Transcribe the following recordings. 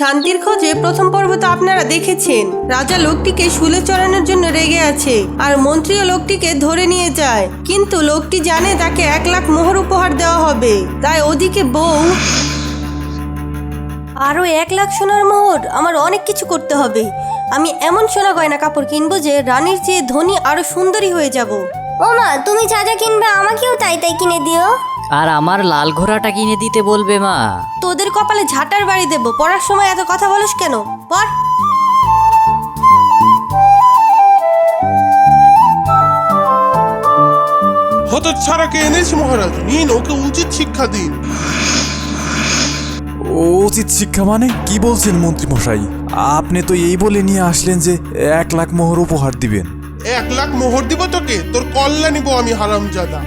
শান্তির খোঁজে প্রথম পর্ব তো আপনারা দেখেছেন। রাজা লোকটিকে শুলে চড়ানোর জন্য রেগে আছে আর মন্ত্রীও লোকটিকে ধরে নিয়ে যায়। কিন্তু লোকটি জানে তাকে এক লাখ মোহর উপহার দেওয়া হবে। তাই ওদিকে বউ আরও এক লাখ সোনার মোহর, আমার অনেক কিছু করতে হবে। আমি এমন সোনা গয়না কাপড় কিনবো যে রানীর চেয়ে ধনী আরও সুন্দরী হয়ে যাব। ও মা তুমি যা যা কিনবে আমাকেও তাই তাই কিনে দিও। আর আমার লাল ঘোড়াটা কিনে দিতে বলবে মা। তোদের কপালে ঝাঁটার বাড়ি দেবো পড়ার সময় এত কথা বলিস কেন? পড়। হতচ্ছাড়াকে এনেছি মহারাজ নিন ওকে উচিত শিক্ষা দিন। উচিত শিক্ষা মানে? কি বলছেন মন্ত্রী মশাই আপনি তো এই বলে নিয়ে আসলেন যে এক লাখ মোহর উপহার দিবেন। এক লাখ মোহর দিব তোকে? তোর কল্যাণ নিব আমি হারামজাদা।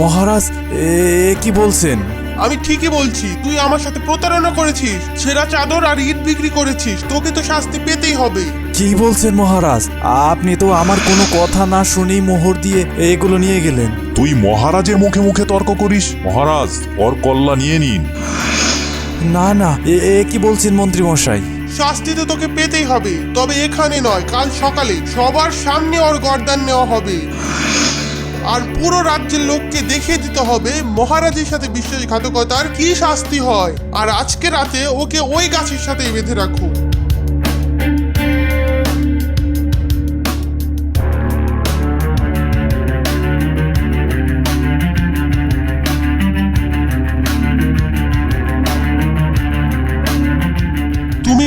মহারাজ এ কি বলছেন? আমি ঠিকই বলছি তুই আমার সাথে প্রতারণা করেছিস ছেঁড়া চাদর আর ইট বিক্রি করেছিস তোকে তো শাস্তি পেতেই হবে। কি বলছেন মহারাজ? আপনি তো আমার কোনো কথা না শুনেই মোহর দিয়ে এগুলো নিয়ে গেলেন। তুই মহারাজের মুখে মুখে তর্ক করিস? মহারাজ ওর কল্লা নিয়ে নিন। না না এ এ কি বলছেন মন্ত্রী মশাই? শাস্তি তো তোকে পেতেই হবে তবে এখানে নয় কাল সকালে সবার সামনে ওর গর্দান নেওয়া হবে। আর পুরো রাজ্যের লোককে দেখিয়ে দিতে হবে মহারাজের সাথে বিশ্বাসঘাতকতার কি শাস্তি হয়। আর আজকে রাতে ওকে ওই গাছের সাথেই বেঁধে রাখো তুমি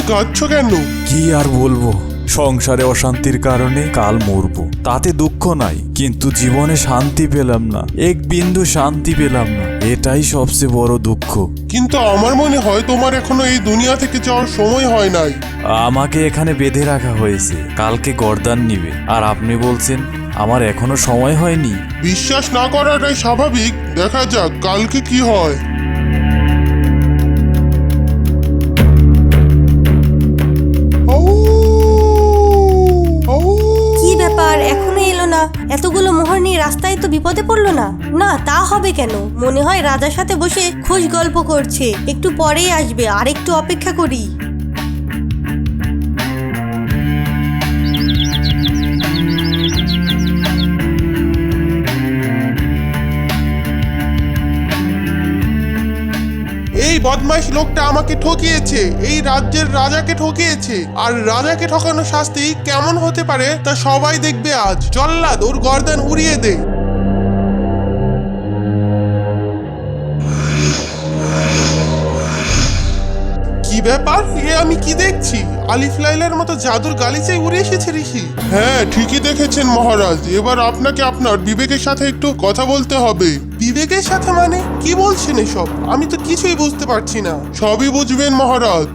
কেন? কি আর বলব? সংসারে অশান্তির কারণে কাল মরবো। তাতে দুঃখ নাই কিন্তু জীবনে শান্তি পেলাম না। এক বিন্দু শান্তি পেলাম না এটাই সবচেয়ে বড় দুঃখ। কিন্তু আমার মনে হয় তোমার এখনও এই দুনিয়া থেকে যাওয়ার সময় হয় নাই। আমাকে এখানে বেঁধে রাখা হয়েছে কালকে গর্দান নিবে। আর আপনি বলছেন আমার এখনও সময় হয়নি। বিশ্বাস না করাটাই স্বাভাবিক দেখা যাক কালকে কি হয়। বিপদে পড়ল না? না, তা হবে কেন? মনে হয় রাজার সাথে বসে খোঁজ গল্প করছে। একটু পরেই আসবে আর একটু অপেক্ষা করি। এই বদমাইশ লোকটা আমাকে ঠকিয়েছে। এই রাজ্যের রাজাকে ঠকিয়েছে। আর রাজাকে ঠকানোর শাস্তি কেমন হতে পারে, তা সবাই দেখবে আজ। জল্লাদ, ওর গর্দান উড়িয়ে দে। ব্যাপার? এ আমি কি দেখছি? আলিফ লাইলার মতো জাদুর গালিচাই উড়ে এসেছে ঋষি। হ্যাঁ ঠিকই দেখেছেন মহারাজ। এবার আপনাকে আপনার বিবেকের সাথে একটু কথা বলতে হবে। বিবেকের সাথে মানে? কি বলছেন এসব? আমি তো কিছুই বুঝতে পারছি না। সবই বুঝবেন মহারাজ।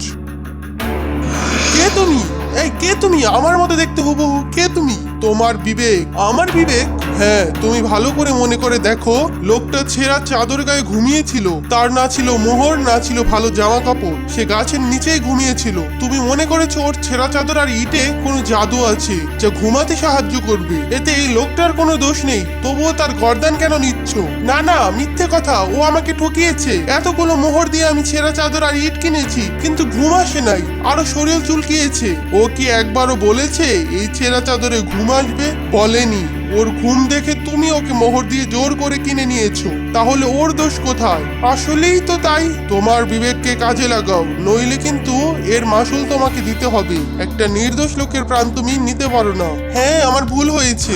কে তুমি? এই কে তুমি? আমার মতো দেখতে হুবহু কে তুমি? তোমার বিবেক। আমার বিবেক হ্যাঁ তুমি ভালো করে মনে করে দেখো, লোকটা ছেঁড়া চাদর গায়ে ঘুমিয়েছিল। তার না ছিল মোহর, না ছিল ভালো জামা কাপড়। সে গাছের নিচেই ঘুমিয়েছিল। তুমি মনে করেছ ওর ছেঁড়া চাদর আর ইটে কোনো জাদু আছে, যা ঘুমাতে সাহায্য করবে। এতে এই লোকটার কোনো দোষ নেই। তবুও তার গর্দান কেন নিচ্ছ? না না, মিথ্যে কথা। ও আমাকে ঠকিয়েছে। এতগুলো মোহর দিয়ে আমি ছেঁড়া চাদর আর ইট কিনেছি, কিন্তু ঘুম আসে নাই, আরও শরীর চুলকিয়েছে। ও কি একবারও বলেছে, এই ছেঁড়া চাদরে ঘুম আসবে? বলেনি। ওর ঘুম দেখে তুমি ওকে মোহর দিয়ে জোর করে কিনে নিয়েছো। তাহলে ওর দোষ কোথায়? আসলেই তো তাই। তোমার বিবেককে কাজে লাগাও, নইলে কিন্তু এর মাসুল তোমাকে দিতে হবে। একটা নির্দোষ লোকের প্রাণ তুমি নিতে পারো না। হ্যাঁ আমার ভুল হয়েছে।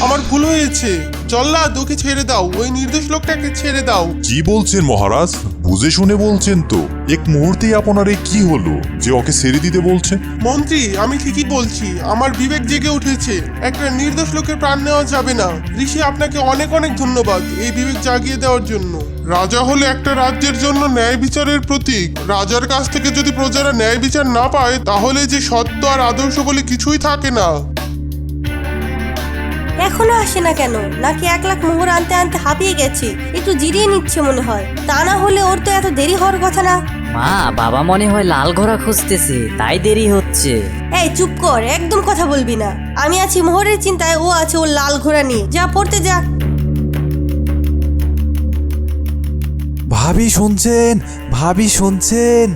আমার ভুল হয়েছে। জল্লাদ ওকে ছেড়ে দাও। ওই নির্দোষ লোকটাকে ছেড়ে দাও। কি বলছেন মহারাজ? বুঝে শুনে বলছেন তো। এক মুহূর্তেই আপনার কি হলো? যে ওকে ছেড়ে দিতে বলছেন মন্ত্রী আমি ঠিকই বলছি। আমার বিবেক জেগে উঠেছে। একটা নির্দোষ লোকের প্রাণ নেওয়া যাবে না। ঋষি আপনাকে অনেক অনেক ধন্যবাদ এই বিবেক জাগিয়ে দেওয়ার জন্য। রাজা হলে একটা রাজ্যের জন্য ন্যায় বিচারের প্রতীক। রাজার কাছ থেকে যদি প্রজারা ন্যায় বিচার না পায় তাহলে যে সত্য আর আদর্শ বলে কিছুই থাকে না। এখনও আসে না কেন? নাকি এক লাখ মোহর আনতে আনতে হাঁপিয়ে গেছে? একটু জিরিয়ে নিচ্ছে মনে হয়। তা না হলে ওর তো এত দেরি হওয়ার কথা না। মা বাবা মনে হয় লাল ঘোড়া খুঁজতেছে তাই দেরি হচ্ছে। এই চুপ কর একদম কথা বলবি না। আমি আছি মোহরের চিন্তায় ও আছে ওর লাল ঘোড়া নিয়ে। যা পড়তে যা। ভাবি শুনছেন ভাবি শুনছেন।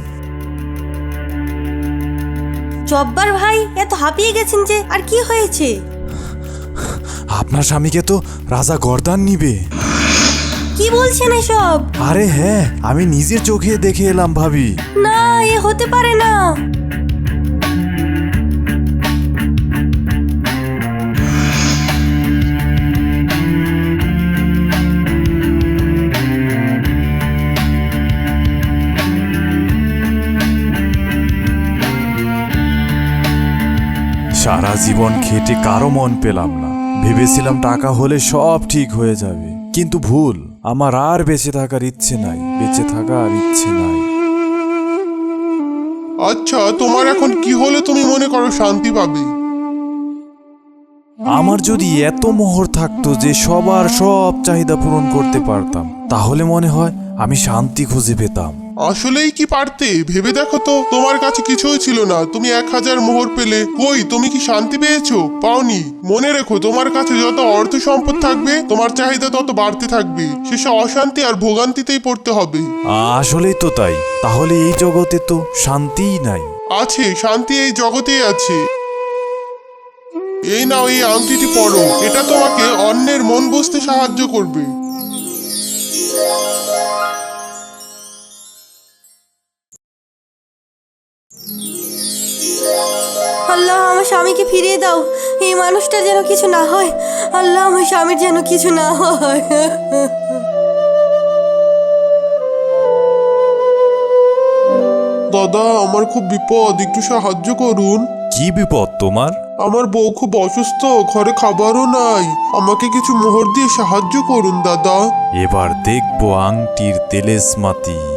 জব্বার ভাই এত হাঁপিয়ে গেছেন যে আর কি হয়েছে? আপনার স্বামীকে তো রাজা গর্দান নিবে। কি বলছেন এসব? আরে হ্যাঁ আমি নিজের চোখে দেখে এলাম ভাবি। না এ হতে পারে না। সারা জীবন খেটে কারও মন পেলাম না। ভেবেছিলাম টাকা হলে সব ঠিক হয়ে যাবে। কিন্তু ভুল আমার আর বেঁচে থাকার ইচ্ছে নাই বেঁচে থাকার ইচ্ছে নাই। আচ্ছা তোমার এখন কি হলে তুমি মনে করো শান্তি পাবে? আমার যদি এত মোহর থাকতো যে সবার সব চাহিদা পূরণ করতে পারতাম তাহলে মনে হয় আমি শান্তি খুঁজে পেতাম। আসলেই কি পারতে? ভেবে দেখো তো তোমার কাছে কিছুই ছিল না। তুমি এক হাজার মোহর পেলে। কই তুমি কি শান্তি পেয়েছ? পাওনি। মনে রেখো তোমার কাছে যত অর্থ সম্পদ থাকবে তোমার চাহিদা তত বাড়তে থাকবে। শেষে অশান্তি আর ভোগান্তিতেই পড়তে হবে। আসলেই তো তাই। তাহলে এই জগতে তো শান্তিই নাই। আছে শান্তি এই জগতেই আছে। এই নাও এই আংটিটি পড়ো এটা তোমাকে অন্যের মন বুঝতে সাহায্য করবে। আমার স্বামীকে ফিরিয়ে দাও। এই মানুষটা যেন কিছু না হয়। আল্লাহ আমার স্বামীর যেন কিছু না হয়। দাদা আমার খুব বিপদ। একটু সাহায্য করুন। কি বিপদ তোমার? আমার বউ খুব অসুস্থ। ঘরে খাবারও নাই। আমাকে কিছু মোহর দিয়ে সাহায্য করুন দাদা। এবার দেখব আংটির তেলেসমাতি।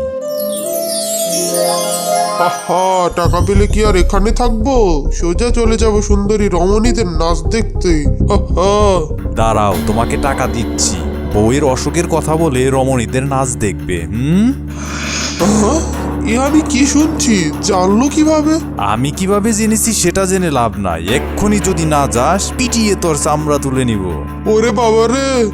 টাকা পেলে কি আর এখানে থাকব? সোজা চলে যাব সুন্দরী রমণীদের নাচ দেখতে। আহা। দাঁড়াও তোমাকে টাকা দিচ্ছি। বউয়ের অসুখের কথা বলে রমণীদের নাচ দেখবে হুম? এ আমি কি শুনছি? জানলো কীভাবে? আমি কীভাবে জেনেছি সেটা জেনে লাভ নাই। এক্ষুনি যদি না যাস পিটিয়ে তোর চামড়া তুলে নিব। ওরে বাবা রে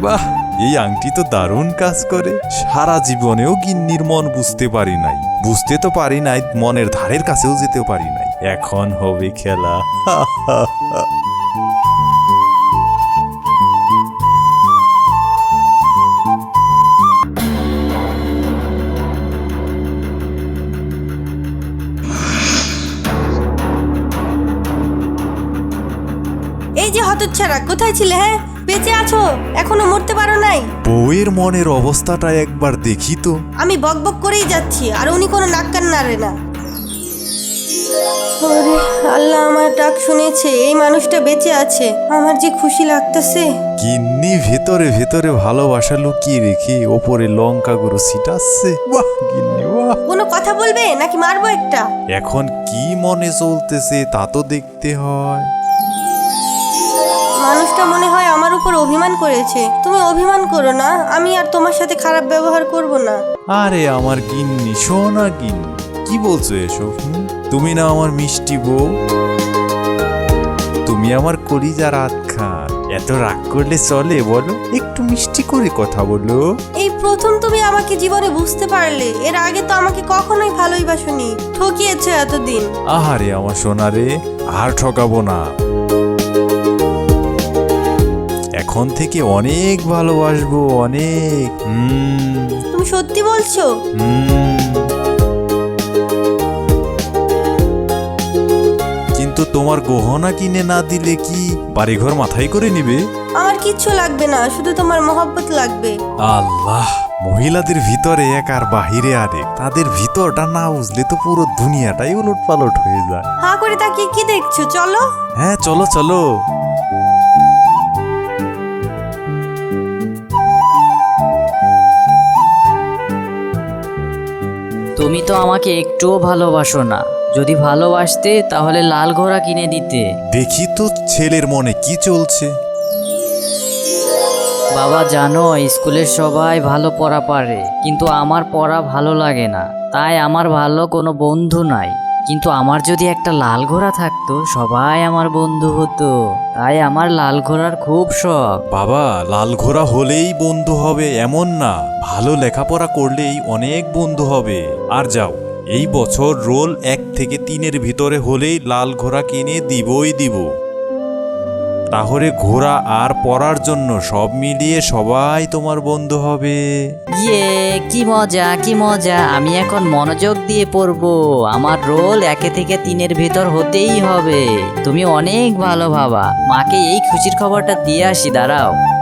বাহ! এই আংটি তো দারুণ কাজ করে। সারা জীবনেও গিন্নির মন বুঝতে পারি নাই। বুঝতে তো পারি নাই, মনের ধারের কাছেও যেতে পারি নাই। এখন হবে খেলা। এই যে হতচ্ছাড়া, কোথায় ছিলে হ্যাঁ? বেঁচে আছো? এখনও মরতে পারো নাই? বউয়ের মনের অবস্থাটা একবার দেখি তো। আমি বকবক করেই যাচ্ছি আর উনি কোনো নাক্কান নাড়ে না। ওরে আল্লাহ আমার ডাক শুনেছে এই মানুষটা বেঁচে আছে। আমার যে খুশি লাগতেছে। গিন্নি ভেতরে ভেতরে ভালোবাসা লুকিয়ে রেখে ওপরে লঙ্কা গুঁড়ো ছিটাচ্ছে বাহ গিন্নি বাহ। কোনো কথা বলবে? নাকি মারবো একটা? এখন কি মনে চলতেছে তা তো দেখতে হয়। মানুষটা মনে হয় উপর অভিমান করেছে। তুমি অভিমান করো না আমি আর তোমার সাথে খারাপ ব্যবহার করব না। আরে আমার গিন্নি সোনা গিন্নি কি বলছো এসব হুম? তুমি না আমার মিষ্টি বউ? তুমি আমার কলিজার আখ্যান এত রাগ করলে চলে বলো। একটু মিষ্টি করে কথা বলো। এই প্রথম তুমি আমাকে জীবনে বুঝতে পারলে এর আগে তো আমাকে কখনোই ভালোই বাসনি ঠকিয়েছে এতদিন। আহারে আমার সোনারে আর ঠকাবো না। এখন থেকে অনেক ভালোবাসবো অনেক। হুম। তুমি সত্যি বলছো? হুম। কিন্তু তোমার গহনা কিনে না দিলে কি বাড়িঘর মাথায় করে নিবে? আমার কিচ্ছু লাগবে না শুধু তোমার মহব্বত লাগবে। আল্লাহ মহিলাদের ভিতরে এক আর বাহিরে আরেক। তাদের ভিতরটা না বুঝলে তো পুরো দুনিয়াটাই উলট পালট হয়ে যায়। হা করে তাকিয়ে কি দেখছ? চলো। হ্যাঁ চলো চলো। তুমি তো আমাকে একটুও ভালোবাসো না। যদি ভালোবাসতে তাহলে লাল ঘোড়া কিনে দিতে। দেখি তো ছেলের মনে কি চলছে। বাবা জানো স্কুলের সবাই ভালো পড়া পারে কিন্তু আমার পড়া ভালো লাগে না। তাই আমার ভালো কোনো বন্ধু নাই। কিন্তু আমার যদি একটা লাল ঘোড়া থাকতো, সবাই আমার বন্ধু হতো। তাই আমার লাল ঘোড়ার খুব শখ। বাবা, লাল ঘোড়া হলেই বন্ধু হবে এমন না। ভালো লেখাপড়া করলেই অনেক বন্ধু হবে। আর যাও, এই বছর রোল এক থেকে তিনের ভিতরে হলেই লাল ঘোড়া কিনে দিবই দিব। তাহলে ঘোরা আর পড়ার জন্য সব মিলিয়ে সবাই তোমার বন্ধু হবে। ইয়ে কি মজা কি মজা। আমি এখন মনোযোগ দিয়ে পড়ব। আমার রোল একে থেকে তিনের ভেতর হতেই হবে। তুমি অনেক ভালো ভাবা। মাকে এই খুশির খবরটা দিয়ে আসি, দাঁড়াও।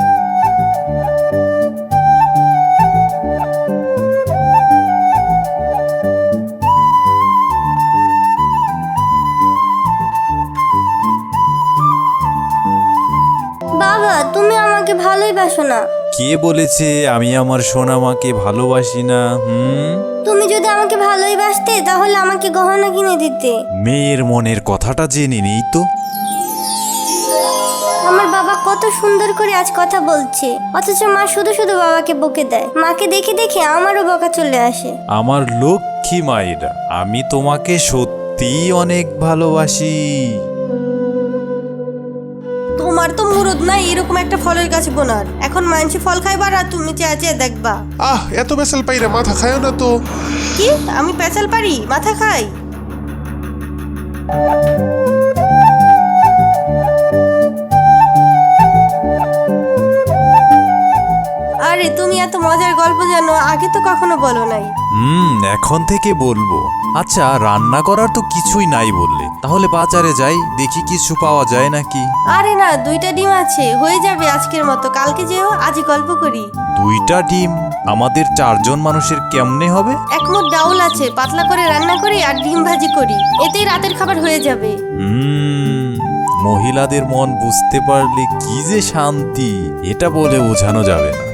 আমাকে ভালোই বাসো না। কে বলেছে আমি আমার সোনামাকে ভালোবাসি না হুম? তুমি যদি আমাকে ভালোই বাসতে তাহলে আমাকে গহনা কিনে দিতে। মেয়ের মনের কথাটা জেনে নেই তো। আমার বাবা কত সুন্দর করে আজ কথা বলছে। অথচ মা শুধু শুধু বাবাকে বকে দেয়। মাকে দেখে দেখে আমারও বকা চলে আসে। আমার লক্ষ্মী মায়েরা আমি তোমাকে সত্যিই অনেক ভালোবাসি। তো নাই এরকম একটা ফলের গাছ বোনার। এখন মানছি ফল খাইবার আর তুমি চেয়ে চেয়ে দেখবা। আহ এত পেঁচাল পাই রে মাথা খায় না তো। কি? আমি পেঁচাল পারি? মাথা খাই? আরে তুমি এত মজার গল্প জানো আগে তো কখনো বলো নাই। হুম এখন থেকে বলব। আচ্ছা রান্না করার তো কিছুই নাই বললে। তাহলে বাজারে যাই দেখি কিছু পাওয়া যায় নাকি। আরে না দুইটা ডিম আছে হয়ে যাবে আজকের মতো। কালকে যেও আজই গল্প করি। দুইটা ডিম? আমাদের চারজন মানুষের কেমনে হবে? এক মুঠ ডাউল আছে পাতলা করে রান্না করি আর ডিম ভাজি করি। এতেই রাতের খাবার হয়ে যাবে। হুম মহিলাদের মন বুঝতে পারলে কি যে শান্তি এটা বলে বোঝানো যাবে না।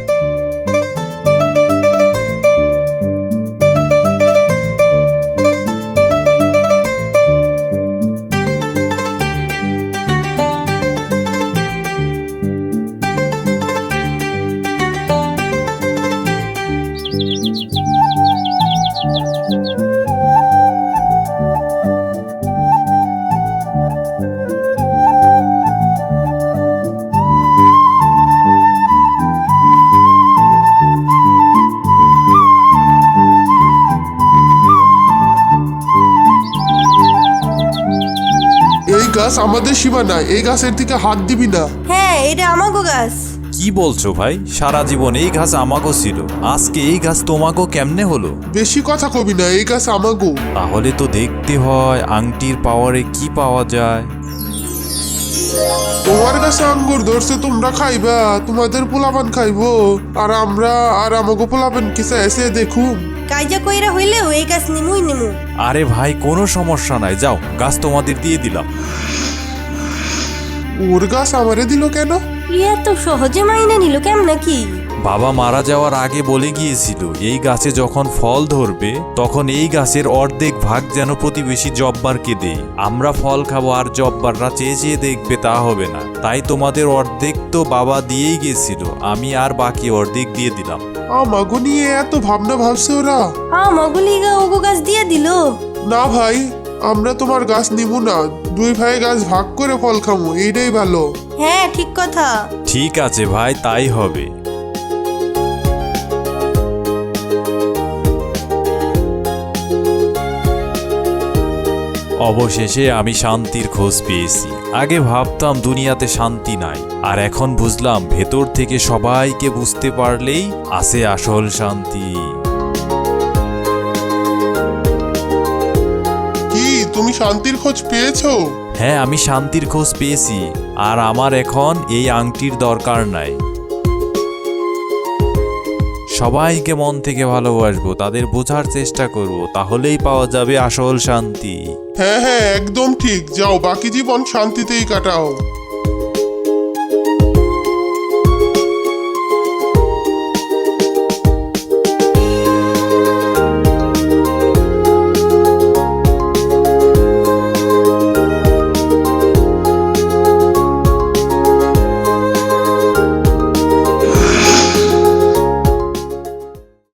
গাছ আমাদের সীমানা এই গাছের দিকে হাত দিবি না। হ্যাঁ এটা আমাগো গাছ। কি বলছো ভাই? সারা জীবন এই ঘাস আমাকেও ছিল। আজকে এই ঘাস তোমাকেও কেমনে হলো? বেশি কথা কবি না এই গাছ আমাগো। তাহলে তো দেখতে হয় আংটির পাওয়ারে কি পাওয়া যায়। তোমার কাছে আঙ্গুর ধরছে তোমরা খাইবা তোমাদের পোলাপান খাইবো। আর আমরা আর আমাগো পোলাপান কিসে এসে দেখুম। কাইজা কইরা হইলেও এই গাছ নিমুই নিমু। আরে ভাই কোনো সমস্যা নাই যাও গাছ তোমাদের দিয়ে দিলাম। ওর গাছ আমারে দিল কেন? ইয়া তো সহজে মাইনে নিল কেমন কি বাবা মারা যাওয়ার আগে বলে গিয়েছিল এই গাছে যখন ফল ধরবে তখন এই গাছের অর্ধেক ভাগ যেন প্রতিবেশী জব্বারকে দেই আমরা ফল খাব আর জব্বাররা চেয়ে চেয়ে দেখবে তা হবে না। তাই তোমাদের অর্ধেক তো বাবা দিয়েই গেছিল আমি আর বাকি অর্ধেক দিয়ে দিলাম। আমাগো নিয়ে এত ভাবনা ভাবছে ওরা। হ্যাঁ মগুলিগা ওগো গাছ দিয়ে দিল। না ভাই আমরা তোমার গাছ নিব না দুই ভাই গাছ ভাগ করে ফল খামো এইটাই ভালো। হ্যাঁ ঠিক কথা। ঠিক আছে ভাই তাই হবে। অবশেষে আমি শান্তির খোঁজ পেয়েছি। আগে ভাবতাম দুনিয়াতে শান্তি নাই আর এখন বুঝলাম ভেতর থেকে সবাইকে বুঝতে পারলেই আছে আসল শান্তি। তুমি শান্তির খোঁজ পেয়েছ? হ্যাঁ আমি শান্তির খোঁজ পেয়েছি আর আমার এখন এই আংটির দরকার নাই। সবাইকে মন থেকে ভালোবাসবো তাদের বোঝার চেষ্টা করব তাহলেই পাওয়া যাবে আসল শান্তি। হ্যাঁ হ্যাঁ একদম ঠিক। যাও বাকি জীবন শান্তিতেই কাটাও।